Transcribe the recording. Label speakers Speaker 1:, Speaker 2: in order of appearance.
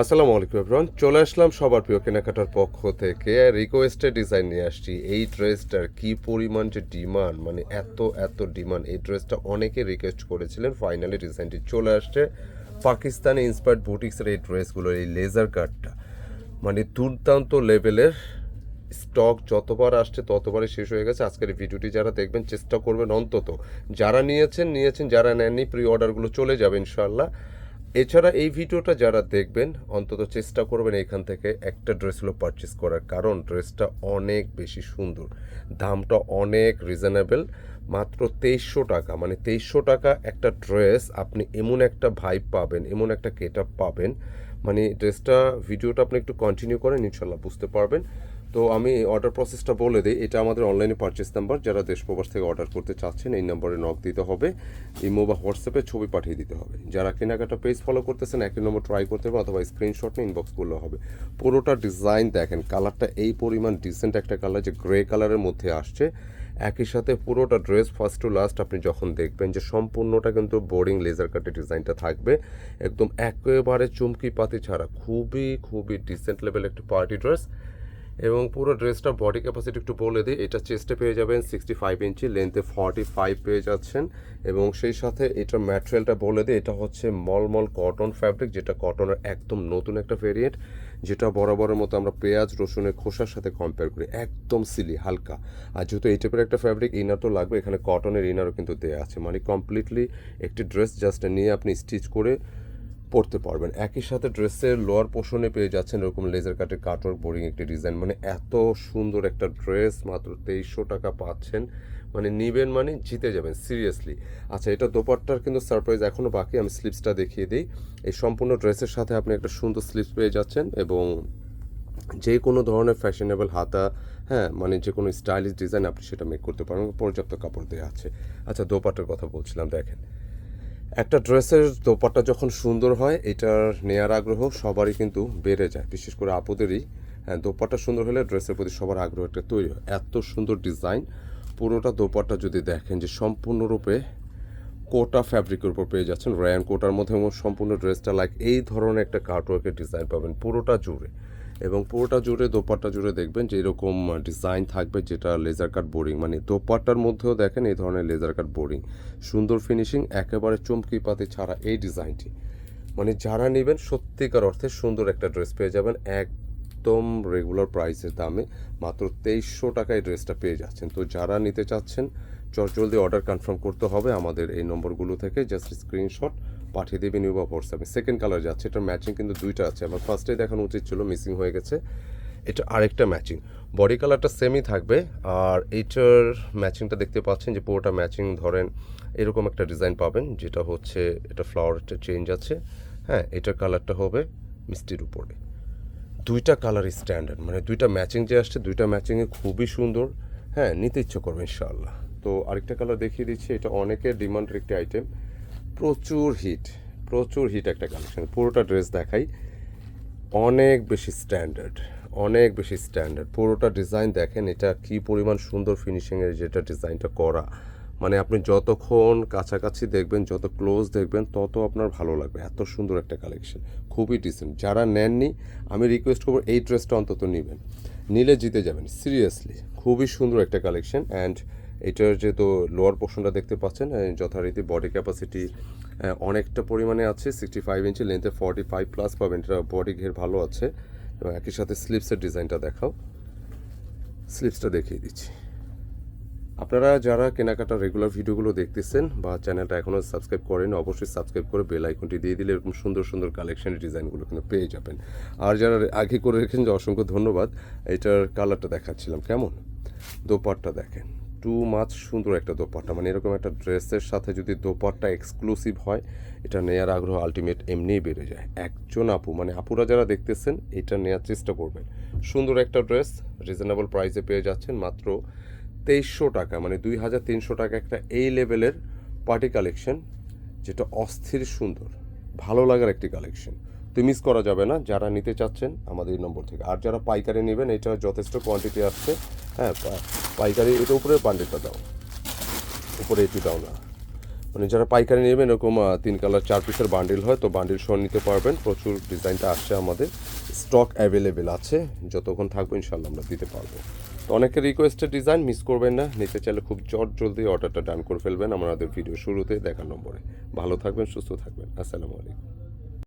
Speaker 1: আসসালামু আলাইকুম এভরিওয়ান চলে আসলাম সবার প্রিয় কেনাকাটার পক্ষ থেকে। রিকোয়েস্টেড ডিজাইন নিয়ে আসছি। এই ড্রেসটার কি পরিমাণ যে ডিমান্ড মানে এত এত ডিমান্ড এই ড্রেসটা অনেকে রিকোয়েস্ট করেছিলেন। ফাইনালি ডিজাইনটি চলে আসছে। পাকিস্তানি ইন্সপায়ার্ড বুটিক্সের এই ড্রেসগুলোর এই লেজার কাটটা মানে দুর্দান্ত লেভেলের স্টক যতবার আসছে, ততবারই শেষ হয়ে গেছে। আজকের ভিডিওটি যারা দেখবেন, চেষ্টা করবেন অন্তত। যারা নিয়েছেন নিয়েছেন, যারা নেননি প্রি অর্ডারগুলো চলে যাবে ইনশাল্লাহ এছাড়া এই ভিডিওটা যারা দেখবেন, অন্তত চেষ্টা করবেন এখান থেকে একটা ড্রেসগুলো পারচেস করার। কারণ ড্রেসটা অনেক বেশি সুন্দর। দামটা অনেক রিজনেবল মাত্র তেইশশো টাকা। মানে তেইশশো টাকা একটা ড্রেস আপনি এমন একটা ভাইব পাবেন, এমন একটা গেট পাবেন। মানে ড্রেসটা, ভিডিওটা আপনি একটু কন্টিনিউ করেন, ইনশাল্লাহ বুঝতে পারবেন। তো আমি অর্ডার প্রসেসটা বলে দিই। এটা আমাদের অনলাইনে পারচেস নাম্বার যারা দেশ প্রবাস থেকে অর্ডার করতে চাচ্ছেন, এই নম্বরে নক দিতে হবে। ইমো বা হোয়াটসঅ্যাপে ছবি পাঠিয়ে দিতে হবে। যারা কেনাকাটা পেজ ফলো করতেছেন একই নম্বর ট্রাই করতে হবে অথবা স্ক্রিনশট নিয়ে ইনবক্স করলে হবে। পুরোটা ডিজাইন দেখেন কালারটা এই পরিমাণ ডিসেন্ট একটা কালার যে গ্রে কালারের মধ্যে আসছে। একই সাথে পুরোটা ড্রেস ফার্স্ট টু লাস্ট আপনি যখন দেখবেন যে সম্পূর্ণটা কিন্তু বোরিং লেজার কাটের ডিজাইনটা থাকবে। একদম একেবারে চুমকি পাতি ছাড়া, খুবই খুবই ডিসেন্ট লেভেল একটা পার্টি ড্রেস এবং পুরো ড্রেসটা বডি ক্যাপাসিটি একটু বলে দিই, এটা চেস্টে পেয়ে যাবেন সিক্সটি ফাইভ ইঞ্চি লেন্থে ফর্টি ফাইভ পেয়ে যাচ্ছেন। এবং সেই সাথে এটার ম্যাটেরিয়ালটা বলে দিই, এটা হচ্ছে মলমল কটন ফ্যাব্রিক যেটা কটনের একদম নতুন একটা ভেরিয়েন্ট যেটা বরাবরের মতো আমরা পেঁয়াজ রসুনের খোসার সাথে কম্পেয়ার করি, একদম সিলি হালকা। আর যেহেতু এই টাইপের একটা ফ্যাব্রিক ইনার তো লাগবে, এখানে কটনের ইনারও কিন্তু দেওয়া আছে। মানে কমপ্লিটলি একটি ড্রেস জাস্ট নিয়ে আপনি স্টিচ করে পরতে পারবেন। একই সাথে ড্রেসের লোয়ার পোর্শনে পেয়ে যাচ্ছেন এরকম লেজার কাটের কাটওয়ার্ক বোরিং একটি ডিজাইন মানে এত সুন্দর একটা ড্রেস মাত্র তেইশশো টাকা পাচ্ছেন। মানে নিবেন মানে জিতে যাবেন সিরিয়াসলি আচ্ছা এটা দোপাট্টার কিন্তু সারপ্রাইজ এখনও বাকি। আমি স্লিপসটা দেখিয়ে দিই। এই সম্পূর্ণ ড্রেসের সাথে আপনি একটা সুন্দর স্লিপস পেয়ে যাচ্ছেন এবং যে কোনো ধরনের ফ্যাশনেবল হাতা হ্যাঁ মানে যে কোনো স্টাইলিশ ডিজাইন আপনি সেটা মেক করতে পারেন। পর্যাপ্ত কাপড় দেওয়া আছে। আচ্ছা দোপাট্টার কথা বলছিলাম, দেখেন। একটা ড্রেসের দোপাট্টা যখন সুন্দর হয়, এটার নেয়ার আগ্রহ সবারই কিন্তু বেড়ে যায়। বিশেষ করে আপুদেরই হ্যাঁ দোপাট্টা সুন্দর হলে ড্রেসের প্রতি সবার আগ্রহ একটা তৈরি হয়। এত সুন্দর ডিজাইন, পুরোটা দোপাট্টা যদি দেখেন যে সম্পূর্ণরূপে কোটা ফ্যাব্রিকের উপর পেয়ে যাচ্ছেন। র্যান কোটার মধ্যে সম্পূর্ণ ড্রেসটা লাইক এই ধরনের একটা কার্টওয়ার্কের ডিজাইন পাবেন পুরোটা জুড়ে। এবং পুরোটা জুড়ে, দোপাট্টা জুড়ে দেখবেন যে এরকম ডিজাইন থাকবে যেটা লেজার কাট বোরিং মানে দোপাট্টার মধ্যেও দেখেন এই ধরনের লেজার কাট বোরিং সুন্দর ফিনিশিং একেবারে চমকি পাতি ছাড়া এই ডিজাইনটি মানে যারা নেবেন সত্যিকার অর্থে সুন্দর একটা ড্রেস পেয়ে যাবেন এক একদম রেগুলার প্রাইসের দামে। মাত্র তেইশশো টাকায় ড্রেসটা পেয়ে যাচ্ছেন। তো যারা নিতে চাচ্ছেন, চট জলদি অর্ডার কনফার্ম করতে হবে আমাদের এই নম্বরগুলো থেকে। জাস্ট স্ক্রিনশট পাঠিয়ে দেবেন ইউ বা হোয়াটসঅ্যাপে সেকেন্ড কালার যাচ্ছে, এটার ম্যাচিং কিন্তু দুইটা আছে। আমার ফার্স্টে দেখানো উচিত ছিল মিসিং হয়ে গেছে। এটা আরেকটা ম্যাচিং বডি কালারটা সেমই থাকবে, আর এইটার ম্যাচিংটা দেখতে পাচ্ছেন যে পুরোটা ম্যাচিং ধরেন এরকম একটা ডিজাইন পাবেন, যেটা হচ্ছে এটা ফ্লাওয়ারটা চেঞ্জ আছে। হ্যাঁ এটার কালারটা হবে মিষ্টির উপরে। দুইটা কালার স্ট্যান্ডার্ড মানে দুইটা ম্যাচিং যে আসছে, দুইটা ম্যাচিংয়ে খুবই সুন্দর। হ্যাঁ নিতে ইচ্ছে করবে ইনশাআল্লাহ। তো আরেকটা কালার দেখিয়ে দিচ্ছি, এটা অনেকের ডিমান্ডের একটি আইটেম প্রচুর হিট প্রচুর হিট একটা কালেকশন পুরোটা ড্রেস দেখাই। অনেক বেশি স্ট্যান্ডার্ড অনেক বেশি স্ট্যান্ডার্ড পুরোটা ডিজাইন দেখেন, এটা কি পরিমাণ সুন্দর ফিনিশিংয়ের যেটা ডিজাইনটা করা। মানে আপনি যতক্ষণ কাছাকাছি দেখবেন, যত ক্লোজ দেখবেন, তত আপনার ভালো লাগবে। এত সুন্দর একটা কালেকশন খুবই ডিসেন্ট যারা নেননি, আমি রিকোয়েস্ট করব এই ড্রেসটা অন্তত নেবেন। নিলে জিতে যাবেন সিরিয়াসলি খুবই সুন্দর একটা কালেকশন অ্যান্ড এটার যেহেতু লোয়ার পোর্শনটা দেখতে পাচ্ছেন যথারীতি বডি ক্যাপাসিটি অনেকটা পরিমাণে আছে সিক্সটি ফাইভ ইঞ্চি লেন্থে ফর্টি ফাইভ প্লাস পাবেন। এটা বডি ঘের ভালো আছে। এবং একই সাথে স্লিপসের ডিজাইনটা দেখাও। স্লিপসটা দেখিয়ে দিচ্ছি। আপনারা যারা কেনাকাটা রেগুলার ভিডিওগুলো দেখতেছেন বা চ্যানেলটা এখনও সাবস্ক্রাইব করেন অবশ্যই সাবস্ক্রাইব করে বেল আইকনটি দিয়ে দিলে এরকম সুন্দর সুন্দর কালেকশনের ডিজাইনগুলো কিন্তু পেয়ে যাবেন। আর যারা আগে করে রেখেছেন যে অসংখ্য ধন্যবাদ। এটার কালারটা দেখাচ্ছিলাম, কেমন? দোপাট্টা দেখেন। টু মাছ সুন্দর একটা দোপাট্টা। মানে এরকম একটা ড্রেসের সাথে যদি দোপাট্টা এক্সক্লুসিভ হয়, এটা নেয়ার আগ্রহ আলটিমেট এমনিই বেড়ে যায়। একজন আপু মানে আপুরা যারা দেখতেছেন, এটা নেওয়ার চেষ্টা করবেন। সুন্দর একটা ড্রেস রিজনেবল প্রাইসে পেয়ে যাচ্ছেন মাত্র তেইশশো টাকা। মানে দুই হাজার তিনশো টাকা একটা এই লেভেলের পার্টি কালেকশন যেটা অস্থির সুন্দর, ভালো লাগার একটি কালেকশন তো মিস করা যাবে না। যারা নিতে চাচ্ছেন আমাদের এই নম্বর থেকে। আর যারা পাইকারি নেবেন, এটা যথেষ্ট কোয়ান্টিটি আসছে। হ্যাঁ পাইকারি এটা উপরে বান্ডিলটা দাও। উপরে এটি দাও না। মানে যারা পাইকারি নেবেন, এরকম তিন কালার চার পিসের বান্ডিল হয়, তো বান্ডিল সহ নিতে পারবেন। প্রচুর ডিজাইনটা আসছে আমাদের। স্টক অ্যাভেলেবেল আছে। যতক্ষণ থাকবে ইনশাল্লাহ আমরা দিতে পারব। তো অনেকের রিকোয়েস্টের ডিজাইন মিস করবেন না। নিতে চাইলে খুব জট জলদি অর্ডারটা ডান করে ফেলবেন। আমাদের ভিডিও শুরুতে দেখার নম্বরে। ভালো থাকবেন, সুস্থ থাকবেন। আসসালামু আলাইকুম।